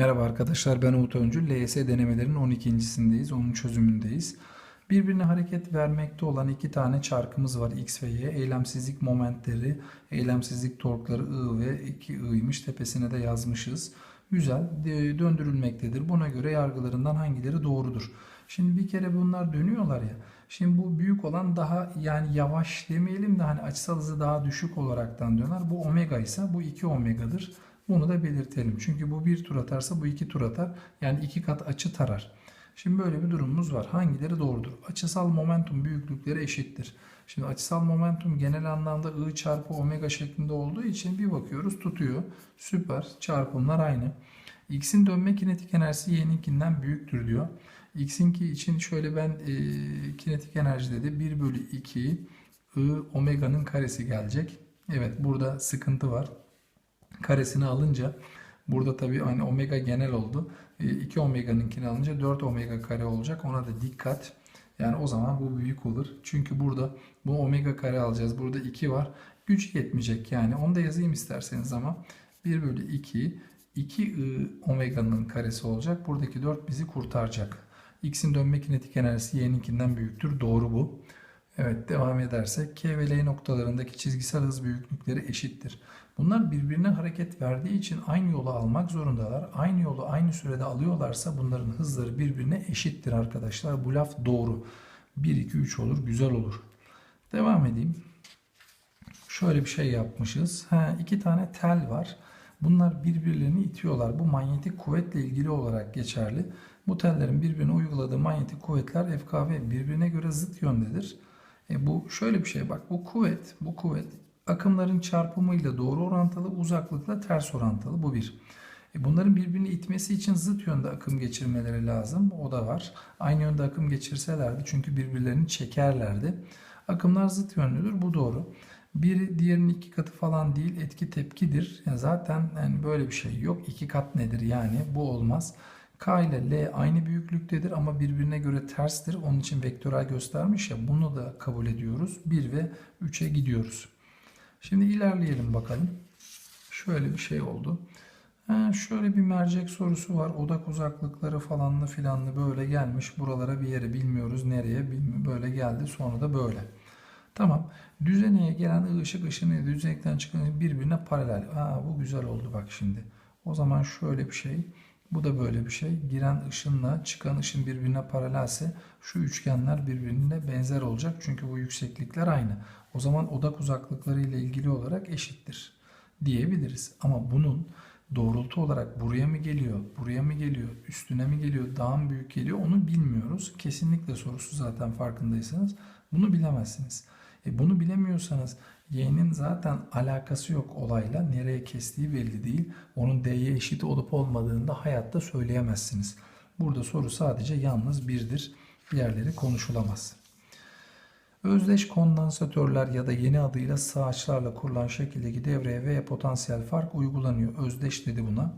Merhaba arkadaşlar ben Umut Öncül. LYS denemelerinin 12.sindeyiz. Onun çözümündeyiz. Birbirine hareket vermekte olan iki tane çarkımız var X ve Y. Eylemsizlik momentleri, eylemsizlik torkları I ve 2I'ymış. Tepesine de yazmışız. Güzel döndürülmektedir. Buna göre yargılarından hangileri doğrudur? Şimdi bir kere bunlar dönüyorlar ya. Şimdi bu büyük olan daha yani yavaş demeyelim de hani açısal hızı daha düşük olaraktan döner. Bu omega ise bu 2 omegadır. Bunu da belirtelim. Çünkü bu bir tur atarsa bu iki tur atar. Yani iki kat açı tarar. Şimdi böyle bir durumumuz var. Hangileri doğrudur? Açısal momentum büyüklükleri eşittir. Şimdi açısal momentum genel anlamda I çarpı omega şeklinde olduğu için bir bakıyoruz tutuyor. Süper. Çarpımlar aynı. X'in dönme kinetik enerjisi Y'ninkinden büyüktür diyor. X'inki için şöyle ben e, kinetik enerji dedi. 1 bölü 2 I omega'nın karesi gelecek. Evet burada sıkıntı var karesini alınca burada tabii hani omega genel oldu. 2 omega'nınkini alınca 4 omega kare olacak. Ona da dikkat. Yani o zaman bu büyük olur. Çünkü burada bu omega kare alacağız. Burada 2 var. Güç yetmeyecek yani. Onu da yazayım isterseniz ama 1 bölü 2 2 i omega'nın karesi olacak. Buradaki 4 bizi kurtaracak. X'in dönme kinetik enerjisi Y'ninkinden büyüktür. Doğru bu. Evet devam edersek K ve L noktalarındaki çizgisel hız büyüklükleri eşittir. Bunlar birbirine hareket verdiği için aynı yolu almak zorundalar. Aynı yolu aynı sürede alıyorlarsa bunların hızları birbirine eşittir arkadaşlar. Bu laf doğru. 1, 2, 3 olur. Güzel olur. Devam edeyim. Şöyle bir şey yapmışız. Ha, iki tane tel var. Bunlar birbirlerini itiyorlar. Bu manyetik kuvvetle ilgili olarak geçerli. Bu tellerin birbirine uyguladığı manyetik kuvvetler FKV birbirine göre zıt yöndedir. E bu şöyle bir şey bak bu kuvvet bu kuvvet akımların çarpımıyla doğru orantılı uzaklıkla ters orantılı bu bir. E bunların birbirini itmesi için zıt yönde akım geçirmeleri lazım. O da var. Aynı yönde akım geçirselerdi çünkü birbirlerini çekerlerdi. Akımlar zıt yönlüdür. Bu doğru. Biri diğerinin iki katı falan değil etki tepkidir. Yani zaten yani böyle bir şey yok. İki kat nedir yani bu olmaz. K ile L aynı büyüklüktedir ama birbirine göre terstir. Onun için vektörel göstermiş ya bunu da kabul ediyoruz. 1 ve 3'e gidiyoruz. Şimdi ilerleyelim bakalım. Şöyle bir şey oldu. Ha, şöyle bir mercek sorusu var. Odak uzaklıkları falanlı filanlı böyle gelmiş. Buralara bir yere bilmiyoruz nereye bilmi böyle geldi. Sonra da böyle. Tamam. Düzeneye gelen ışık ışını düzenekten çıkan birbirine paralel. Aa, bu güzel oldu bak şimdi. O zaman şöyle bir şey. Bu da böyle bir şey. Giren ışınla çıkan ışın birbirine paralelse şu üçgenler birbirine benzer olacak. Çünkü bu yükseklikler aynı. O zaman odak uzaklıkları ile ilgili olarak eşittir diyebiliriz. Ama bunun doğrultu olarak buraya mı geliyor, buraya mı geliyor, üstüne mi geliyor, daha mı büyük geliyor onu bilmiyoruz. Kesinlikle sorusu zaten farkındaysanız bunu bilemezsiniz. E bunu bilemiyorsanız y'nin zaten alakası yok olayla. Nereye kestiği belli değil. Onun d'ye eşit olup olmadığını da hayatta söyleyemezsiniz. Burada soru sadece yalnız birdir. Diğerleri konuşulamaz. Özdeş kondansatörler ya da yeni adıyla sağaçlarla kurulan şekildeki devreye veya potansiyel fark uygulanıyor. Özdeş dedi buna.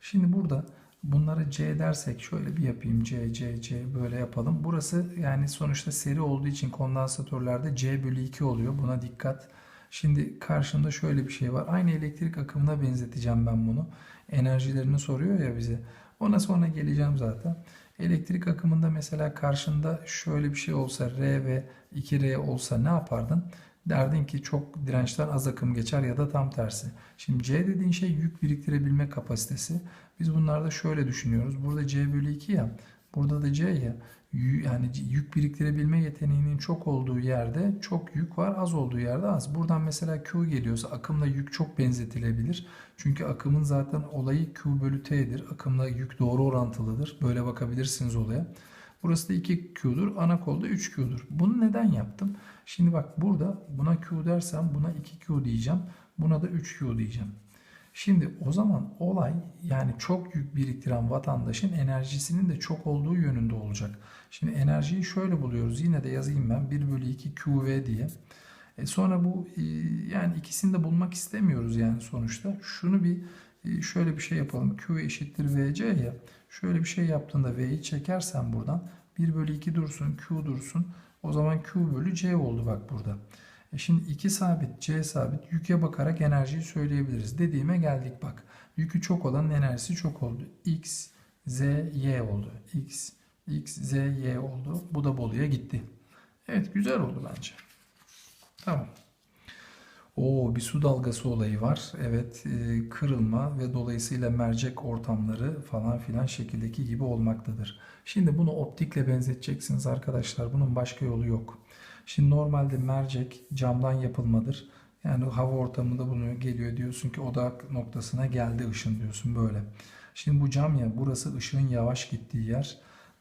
Şimdi burada bunları C dersek şöyle bir yapayım. C, C, C böyle yapalım. Burası yani sonuçta seri olduğu için kondansatörlerde C bölü 2 oluyor. Buna dikkat. Şimdi karşımda şöyle bir şey var. Aynı elektrik akımına benzeteceğim ben bunu. Enerjilerini soruyor ya bize. Ona sonra geleceğim zaten. Elektrik akımında mesela karşında şöyle bir şey olsa R ve 2R olsa ne yapardın? Derdin ki çok dirençten az akım geçer ya da tam tersi. Şimdi C dediğin şey yük biriktirebilme kapasitesi. Biz bunlarda şöyle düşünüyoruz. Burada C bölü 2 ya. Burada da C ya. Yani yük biriktirebilme yeteneğinin çok olduğu yerde çok yük var, az olduğu yerde az. Buradan mesela Q geliyorsa akımla yük çok benzetilebilir. Çünkü akımın zaten olayı Q bölü T'dir. Akımla yük doğru orantılıdır. Böyle bakabilirsiniz olaya. Burası da 2Q'dur. Ana kolda 3Q'dur. Bunu neden yaptım? Şimdi bak burada buna Q dersem buna 2Q diyeceğim. Buna da 3Q diyeceğim. Şimdi o zaman olay yani çok yük biriktiren vatandaşın enerjisinin de çok olduğu yönünde olacak. Şimdi enerjiyi şöyle buluyoruz. Yine de yazayım ben 1 bölü 2 QV diye. E sonra bu e, yani ikisini de bulmak istemiyoruz yani sonuçta. Şunu bir şöyle bir şey yapalım. Q eşittir VC ya. Şöyle bir şey yaptığında V'yi çekersen buradan 1 bölü 2 dursun Q dursun. O zaman Q bölü C oldu bak burada. E şimdi 2 sabit, C sabit yüke bakarak enerjiyi söyleyebiliriz. Dediğime geldik bak. Yükü çok olanın enerjisi çok oldu. X, Z, Y oldu. X, X, Z, Y oldu. Bu da Bolu'ya gitti. Evet güzel oldu bence. Tamam. Oo bir su dalgası olayı var. Evet e, kırılma ve dolayısıyla mercek ortamları falan filan şekildeki gibi olmaktadır. Şimdi bunu optikle benzeteceksiniz arkadaşlar. Bunun başka yolu yok. Şimdi normalde mercek camdan yapılmadır. Yani hava ortamında bunu geliyor diyorsun ki odak noktasına geldi ışın diyorsun böyle. Şimdi bu cam ya burası ışığın yavaş gittiği yer.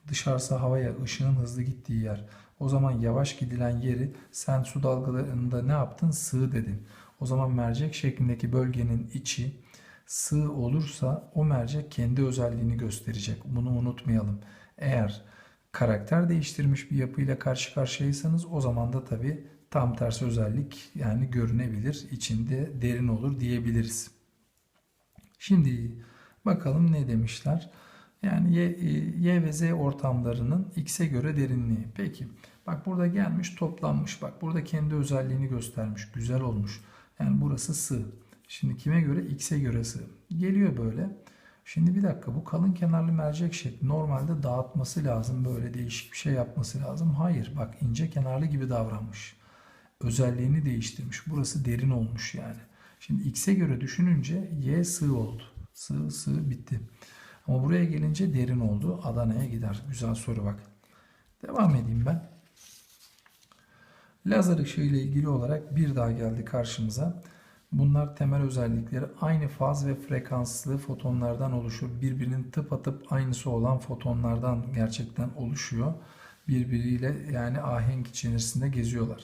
Dışarısı havaya ışığın hızlı gittiği yer. O zaman yavaş gidilen yeri sen su dalgalarında ne yaptın? Sığ dedin. O zaman mercek şeklindeki bölgenin içi sığ olursa o mercek kendi özelliğini gösterecek. Bunu unutmayalım. Eğer karakter değiştirmiş bir yapıyla karşı karşıyaysanız o zaman da tabii tam tersi özellik yani görünebilir. içinde derin olur diyebiliriz. Şimdi bakalım ne demişler. Yani y, y ve z ortamlarının x'e göre derinliği. Peki bak burada gelmiş toplanmış. Bak burada kendi özelliğini göstermiş. Güzel olmuş. Yani burası sığ. Şimdi kime göre? X'e göre sığ. Geliyor böyle. Şimdi bir dakika bu kalın kenarlı mercek şekli normalde dağıtması lazım. Böyle değişik bir şey yapması lazım. Hayır bak ince kenarlı gibi davranmış. Özelliğini değiştirmiş. Burası derin olmuş yani. Şimdi X'e göre düşününce Y sığ oldu. Sığ sığ bitti. Ama buraya gelince derin oldu. Adana'ya gider. Güzel soru bak. Devam edeyim ben. Lazer ışığı ile ilgili olarak bir daha geldi karşımıza. Bunlar temel özellikleri aynı faz ve frekanslı fotonlardan oluşur. Birbirinin tıpatıp aynısı olan fotonlardan gerçekten oluşuyor. Birbiriyle yani ahenk içerisinde geziyorlar.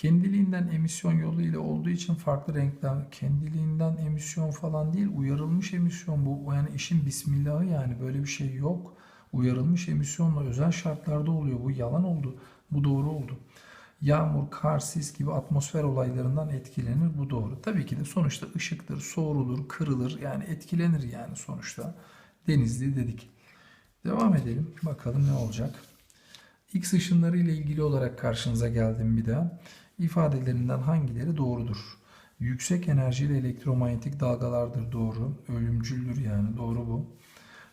Kendiliğinden emisyon yolu ile olduğu için farklı renkler kendiliğinden emisyon falan değil uyarılmış emisyon bu yani işin bismillahı yani böyle bir şey yok. Uyarılmış emisyonla özel şartlarda oluyor. Bu yalan oldu. Bu doğru oldu. Yağmur, kar, sis gibi atmosfer olaylarından etkilenir. Bu doğru. Tabii ki de sonuçta ışıktır, soğurulur, kırılır. Yani etkilenir yani sonuçta. Denizli dedik. Devam edelim. Bakalım ne olacak. X ışınları ile ilgili olarak karşınıza geldim bir daha. İfadelerinden hangileri doğrudur? Yüksek enerjili elektromanyetik dalgalardır doğru. Ölümcüldür yani doğru bu.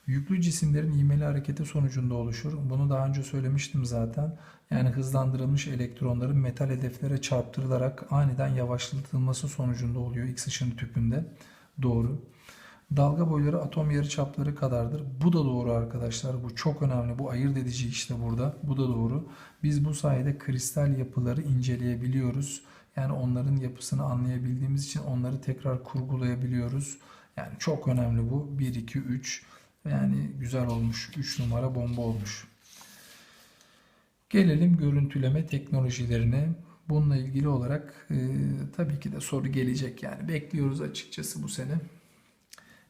Yüklü cisimlerin ivmeli hareketi sonucunda oluşur. Bunu daha önce söylemiştim zaten. Yani hızlandırılmış elektronların metal hedeflere çarptırılarak aniden yavaşlatılması sonucunda oluyor X ışını tüpünde. Doğru. Dalga boyları atom yarıçapları kadardır. Bu da doğru arkadaşlar. Bu çok önemli. Bu ayırt edici işte burada. Bu da doğru. Biz bu sayede kristal yapıları inceleyebiliyoruz. Yani onların yapısını anlayabildiğimiz için onları tekrar kurgulayabiliyoruz. Yani çok önemli bu. 1, 2, 3. Yani güzel olmuş. 3 numara bomba olmuş. Gelelim görüntüleme teknolojilerine. Bununla ilgili olarak e, tabii ki de soru gelecek yani. Bekliyoruz açıkçası bu sene.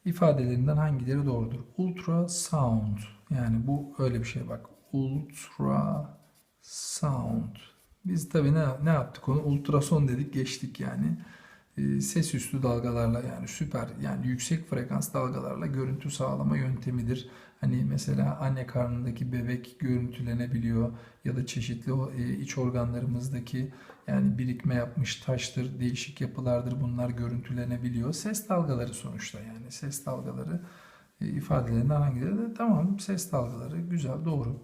İfadelerinden hangileri doğrudur? Ultrasound. Yani bu öyle bir şey bak. Ultrasound. Biz tabii ne, ne yaptık onu? Ultrason dedik geçtik yani. E, ses üstü dalgalarla yani süper yani yüksek frekans dalgalarla görüntü sağlama yöntemidir. Hani mesela anne karnındaki bebek görüntülenebiliyor ya da çeşitli e, iç organlarımızdaki yani birikme yapmış taştır, değişik yapılardır bunlar görüntülenebiliyor. Ses dalgaları sonuçta yani ses dalgaları e, ifadelerinden hangileri de tamam ses dalgaları güzel doğru.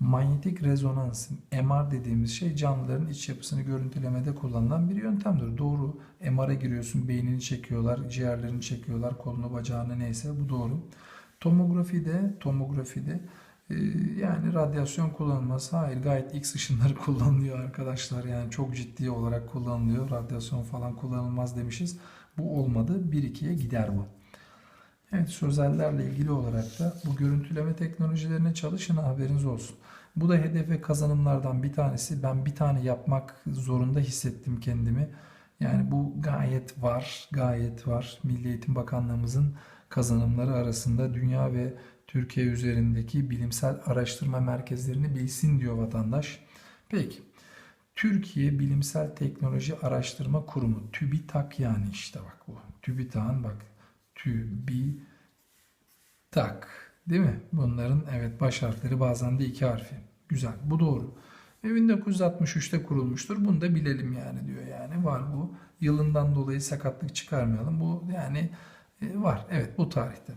Manyetik rezonans, MR dediğimiz şey canlıların iç yapısını görüntülemede kullanılan bir yöntemdir. Doğru. MR'a giriyorsun, beynini çekiyorlar, ciğerlerini çekiyorlar, kolunu, bacağını neyse bu doğru. Tomografide, tomografide e, yani radyasyon kullanılması hayır gayet X ışınları kullanılıyor arkadaşlar. Yani çok ciddi olarak kullanılıyor. Radyasyon falan kullanılmaz demişiz. Bu olmadı. 1-2'ye gider bu. Evet sözellerle ilgili olarak da bu görüntüleme teknolojilerine çalışın haberiniz olsun. Bu da hedef ve kazanımlardan bir tanesi. Ben bir tane yapmak zorunda hissettim kendimi. Yani bu gayet var, gayet var. Milli Eğitim Bakanlığımızın kazanımları arasında dünya ve Türkiye üzerindeki bilimsel araştırma merkezlerini bilsin diyor vatandaş. Peki. Türkiye Bilimsel Teknoloji Araştırma Kurumu TÜBİTAK yani işte bak bu. TÜBİTAK'ın bak TÜBİTAK değil mi? Bunların evet baş harfleri bazen de iki harfi. Güzel bu doğru. Ve 1963'te kurulmuştur. Bunu da bilelim yani diyor yani. Var bu. Yılından dolayı sakatlık çıkarmayalım. Bu yani var. Evet bu tarihte.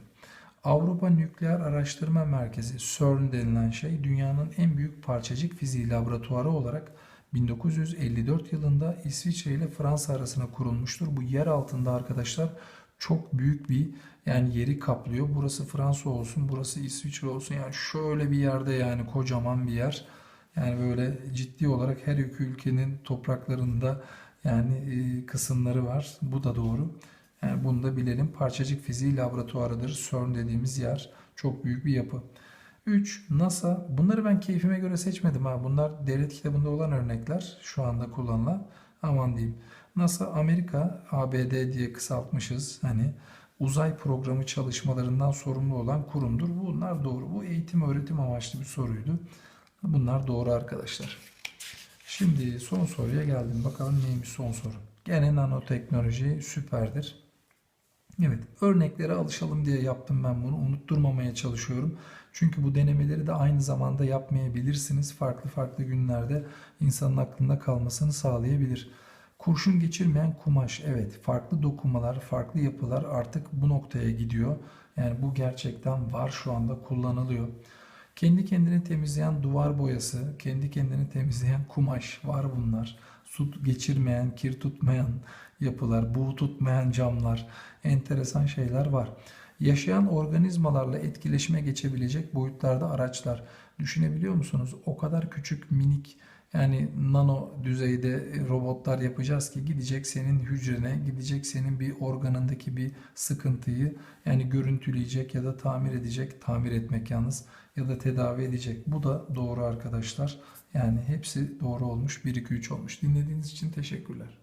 Avrupa Nükleer Araştırma Merkezi CERN denilen şey dünyanın en büyük parçacık fiziği laboratuvarı olarak 1954 yılında İsviçre ile Fransa arasında kurulmuştur. Bu yer altında arkadaşlar çok büyük bir yani yeri kaplıyor. Burası Fransa olsun, burası İsviçre olsun. Yani şöyle bir yerde yani kocaman bir yer. Yani böyle ciddi olarak her iki ülkenin topraklarında yani e, kısımları var. Bu da doğru. Yani bunu da bilelim. Parçacık fiziği laboratuvarıdır. CERN dediğimiz yer. Çok büyük bir yapı. 3. NASA. Bunları ben keyfime göre seçmedim ha. Bunlar devlet kitabında olan örnekler. Şu anda kullanılan. Aman diyeyim. NASA Amerika ABD diye kısaltmışız. Hani uzay programı çalışmalarından sorumlu olan kurumdur. Bunlar doğru. Bu eğitim öğretim amaçlı bir soruydu. Bunlar doğru arkadaşlar. Şimdi son soruya geldim. Bakalım neymiş son soru. Gene nanoteknoloji süperdir. Evet, örneklere alışalım diye yaptım ben bunu. Unutturmamaya çalışıyorum. Çünkü bu denemeleri de aynı zamanda yapmayabilirsiniz. Farklı farklı günlerde insanın aklında kalmasını sağlayabilir. Kurşun geçirmeyen kumaş. Evet, farklı dokumalar, farklı yapılar artık bu noktaya gidiyor. Yani bu gerçekten var şu anda kullanılıyor. Kendi kendini temizleyen duvar boyası, kendi kendini temizleyen kumaş var bunlar. Su geçirmeyen, kir tutmayan yapılar, buğu tutmayan camlar, enteresan şeyler var. Yaşayan organizmalarla etkileşime geçebilecek boyutlarda araçlar. Düşünebiliyor musunuz? O kadar küçük, minik yani nano düzeyde robotlar yapacağız ki gidecek senin hücrene, gidecek senin bir organındaki bir sıkıntıyı yani görüntüleyecek ya da tamir edecek, tamir etmek yalnız ya da tedavi edecek. Bu da doğru arkadaşlar. Yani hepsi doğru olmuş. 1 2 3 olmuş. Dinlediğiniz için teşekkürler.